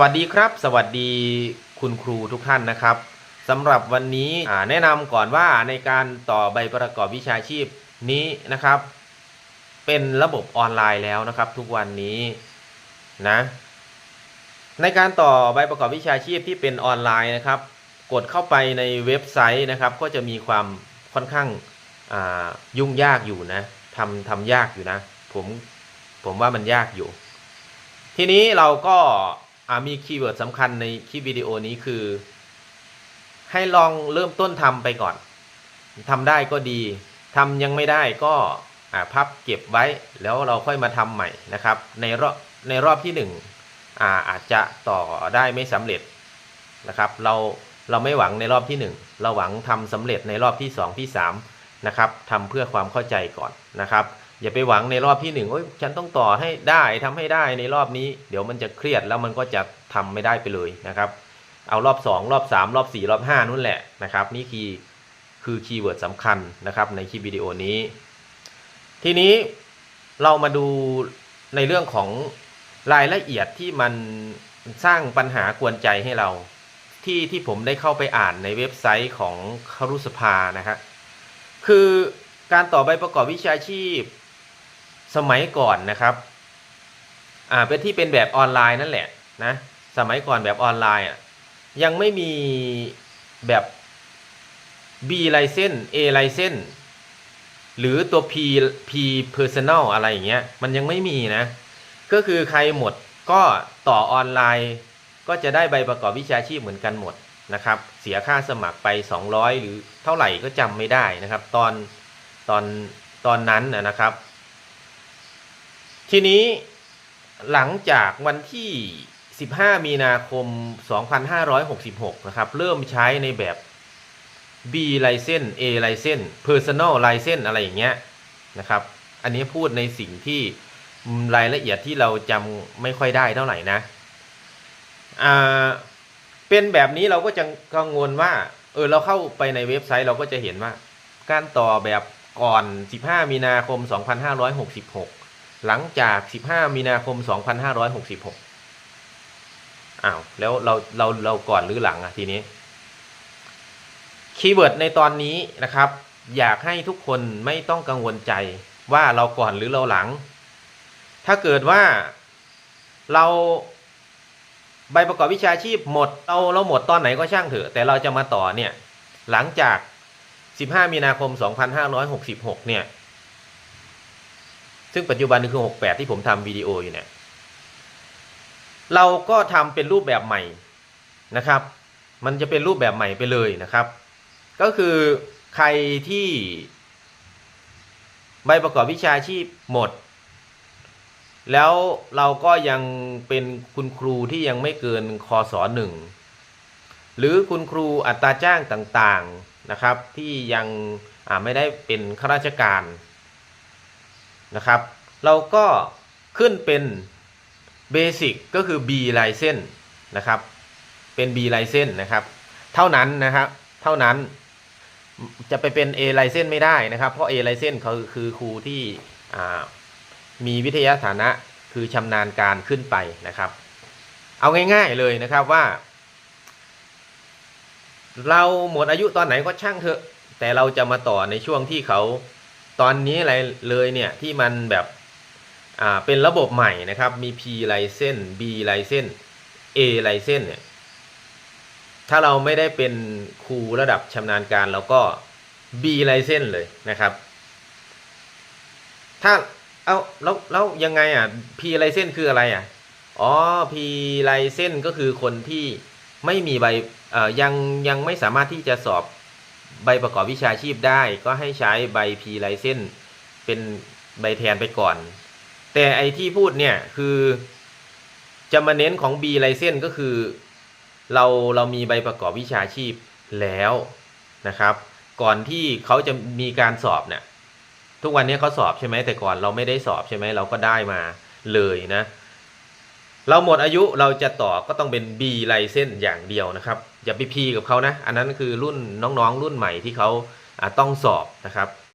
วัสดีครับ สวัสดีคุณครูทุกท่านนะครับสำหรับวันนี้แนะนำก่อนว่าในการต่อใบประกอบวิชาชีพนี้นะครับ เป็นระบบออนไลน์แล้วนะครับ ทุกวันนี้นะในการต่อใบประกอบวิชาชีพที่เป็นออนไลน์นะครับ กดเข้าไปในเว็บไซต์นะครับ ก็จะมีความค่อนข้างยุ่งยากอยู่นะทำทำยากอยู่นะ ผมผมว่ามันยากอยู่ ทีนี้เราก็ มีคีย์เวิร์ดสำคัญในคลิปวิดีโอนี้คือ ให้ลองเริ่มต้นทำไปก่อนทำได้ก็ดีทำยังไม่ได้ก็พับเก็บไว้แล้วเราค่อยมาทำใหม่นะครับ ในรอบในรอบที่หนึ่งอาอาจจะต่อได้ไม่สำเร็จนะครับ เราเราไม่หวังในรอบที่หนึ่งเราหวังทำสำเร็จในรอบที่สองที่สามนะครับทำเพื่อความเข้าใจก่อนนะครับ อย่าไปหวังในรอบที่หนึ่งโอ้ยฉันต้องต่อให้ได้ทำให้ได้ในรอบนี้ เดี๋ยวมันจะเครียดแล้วมันก็จะทำไม่ได้ไปเลยนะครับ เอารอบ 2 รอบ 3 รอบ 4 รอบ 5นู่นแหละนะครับ นี่คือคือคีย์เวิร์ดสำคัญนะครับในคลิปวิดีโอนี้ ทีนี้เรามาดูในเรื่องของรายละเอียดที่มันสร้างปัญหากวนใจให้เรา ที่ที่ผมได้เข้าไปอ่านในเว็บไซต์ของครุสภานะครับคือการต่อใบประกอบวิชาชีพ สมัยก่อนนะครับอ่าเป็นที่เป็นแบบออนไลน์นั่นแหละนะสมัยก่อนแบบออนไลน์อะยังไม่มีแบบ B license A license หรือตัว P P personal อะไรอย่างเงี้ยมันยังไม่มีนะ ก็คือใครหมดก็ต่อออนไลน์ ก็จะได้ใบประกอบวิชาชีพเหมือนกันหมดนะครับ เสียค่าสมัครไป 200 หรือเท่าไหร่ก็จำไม่ได้นะครับ ตอนตอนตอนนั้นนะนะครับ ทีนี้หลังจากวันที่ 15 มีนาคม 2566 นะครับ เริ่มใช้ในแบบ B license A license personal license อะไรอย่างเงี้ยนะครับ อันนี้พูดในสิ่งที่รายละเอียดที่เราจำไม่ค่อยได้เท่าไหร่นะอ่าเป็นแบบนี้เราก็จะกังวลว่า เออเราเข้าไปในเว็บไซต์เราก็จะเห็นว่า การต่อแบบก่อน 15 มีนาคม 2566 หลังจาก 15 มีนาคม 2566 อ้าว แล้วเราเราเราก่อนหรือหลังอะทีนี้ คีย์เวิร์ดในตอนนี้นะครับ อยากให้ทุกคนไม่ต้องกังวลใจว่าเราก่อนหรือเราหลัง ถ้าเกิดว่าเราใบประกอบวิชาชีพหมดเราเราหมดตอนไหนก็ช่างเถอะ แต่เราจะมาต่อเนี่ย หลังจาก 15 มีนาคม 2566 เนี่ย ซึ่งปัจจุบันนี่คือ 68 ที่ผมทำวิดีโออยู่เนี่ยเราก็ทำเป็นรูปแบบใหม่นะครับ มันจะเป็นรูปแบบใหม่ไปเลยนะครับ ก็คือใครที่ใบประกอบวิชาชีพหมด แล้วเราก็ยังเป็นคุณครูที่ยังไม่เกินคศหนึ่งหรือคุณครูอัตราจ้างต่างๆนะครับ ที่ยังไม่ได้เป็นข้าราชการ นะครับ เราก็ขึ้นเป็นเบสิกก็คือ B license นะครับ เป็น B license นะครับ เท่านั้นนะครับ เท่านั้นจะไปเป็น A license ไม่ได้นะครับ เพราะ A license เขาคือครูที่มีวิทยาฐานะคือชำนาญการขึ้นไปนะครับ เอาง่ายๆเลยนะครับว่า เราหมดอายุตอนไหนก็ช่างเถอะ แต่เราจะมาต่อในช่วงที่เขา ตอนนี้อะไรเลยเนี่ยที่มันแบบอ่าเป็นระบบใหม่นะครับมี P license B license A license เนี่ยถ้าเราไม่ได้เป็นครูระดับชำนาญการเราก็ B license เลยนะครับ ถ้าเอาแล้วแล้วยังไงอะ P license คืออะไรอะอ๋อ P license ก็คือคนที่ไม่มีใบเอ่อยังยังไม่สามารถที่จะสอบ ใบประกอบวิชาชีพได้ก็ให้ใช้ใบ P license เป็นใบแทนไปก่อน แต่ไอที่พูดเนี่ยคือจะมาเน้นของ B license ก็คือเราเรามีใบประกอบวิชาชีพแล้วนะครับ ก่อนที่เขาจะมีการสอบเนี่ยทุกวันนี้เขาสอบใช่ไหมแต่ก่อนเราไม่ได้สอบใช่ไหมเราก็ได้มาเลยนะ เราหมดอายุเราจะต่อก็ต้องเป็น B ไลเซนอย่างเดียวนะครับ อย่าไปพีกับเขานะ อันนั้นคือรุ่นน้องๆ รุ่นใหม่ที่เขาต้องสอบนะครับ